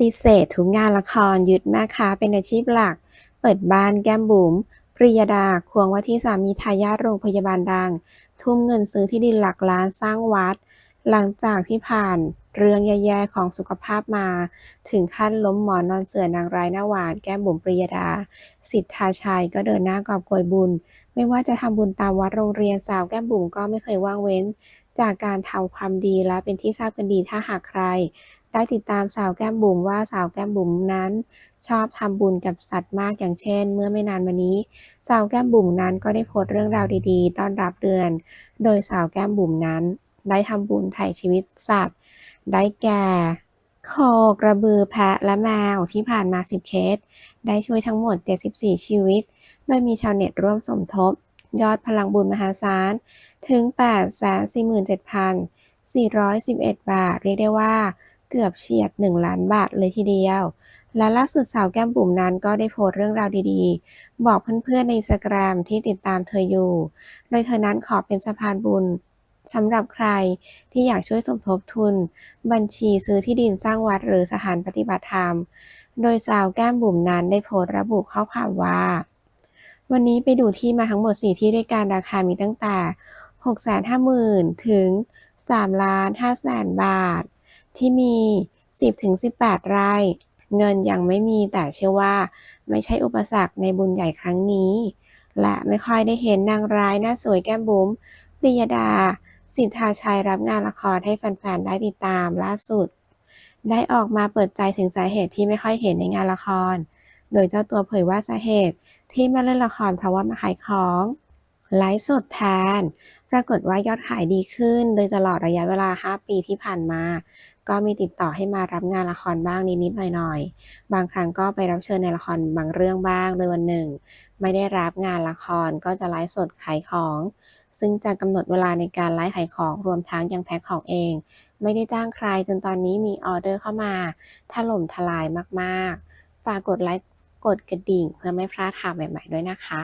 ฏิเสธทุกงานละครยึดแม่ค้าเป็นอาชีพหลัก เปิดบ้านแก้มบุ๋มปริยดาควงว่าที่สามีทายาทโรงพยาบาลดัง ทุ่มเงินซื้อที่ดินหลักล้านสร้างวัด หลังจากที่ผ่านเรื่องแย่ๆของสุขภาพมา ถึงขั้นล้มหมอนนอนเสื่อนางร้ายหน้าหวานแก้มบุ๋มปริยดา สิทธาชัยก็เดินหน้ากอบโกยบุญ ไม่ว่าจะทำบุญตามวัดโรงเรียนสาวแก้มบุ๋มก็ไม่เคยว่างเว้น จากการทำความดีและเป็นที่ทราบกันดีถ้าหากใคร ได้ติดตามสาวแก้มบุ๋มว่าสาวแก้มบุ๋มนั้น ชอบทำบุญกับสัตว์มากอย่างเช่น เมื่อไม่นานมานี้ สาวแก้มบุ๋มนั้นก็ได้โพสต์เรื่องราวดี ๆ ต้อนรับเดือน โดยสาวแก้มบุ๋มนั้น ได้ทำบุญไถ่ชีวิตสัตว์ ได้แก่โคกระบือแพะและแมวที่ผ่านมา 10 เคส ได้ช่วยทั้งหมด 74 ชีวิต โดยมีชาวเน็ตร่วมสมทบ ยอดพลังบุญมหาศาล ถึง 847,411 บาท เรียกได้ว่าเกือบเฉียด 1 ล้านบาทเลยทีเดียว และล่าสุดสาวแก้มบุ๋มนั้นก็ได้โพสต์เรื่องราวดีๆ บอกเพื่อนๆใน Instagram ที่ติดตามเธออยู่ โดยเธอนั้นขอเป็นสะพานบุญสำหรับใครที่อยากช่วยสมทบทุน บัญชีซื้อที่ดินสร้างวัดหรือสถานปฏิบัติธรรม โดยสาวแก้มบุ๋มนั้นได้โพสต์ระบุข้อความว่า วันนี้ไปดูที่มาทั้งหมด 4 ที่ด้วยกันราคามีตั้งแต่650,000 ถึง3ล้าน5แสนบาท ที่มี 10-18 ไร่ เงินยังไม่มีแต่เชื่อว่า ไม่ใช่อุปสรรคในบุญใหญ่ครั้งนี้ และไม่ค่อยได้เห็นนางร้ายหน้าสวยแก้มบุ๋มปริยดา สิทธาชัยรับงานละครให้แฟนๆ ได้ติดตามล่าสุด ได้ออกมาเปิดใจถึงสาเหตุที่ไม่ค่อยเห็นในงานละคร โดยเจ้าตัวเผยว่าสาเหตุที่มาเล่นละครเพราะว่ามาขายของไลฟ์สดแทน ปรากฏว่ายอดขายดีขึ้น โดยตลอดระยะเวลา 5 ปีที่ผ่านมา ก็มีติดต่อให้มารับงานละครบ้างนิดๆหน่อยๆ บางครั้งก็ไปรับเชิญในละครบางเรื่องบ้างโดยวันหนึ่ง ไม่ได้รับงานละครก็จะไลฟ์สดขายของ ซึ่งจะกำหนดเวลาในการไลฟ์ขายของรวมทั้งยังแพ็คของเอง ไม่ได้จ้างใครจนตอนนี้มีออเดอร์เข้ามาถล่มทลายมากๆ ฝากกดไลค์ กดกระดิ่งเพื่อไม่พลาดข่าวใหม่ๆด้วยนะคะ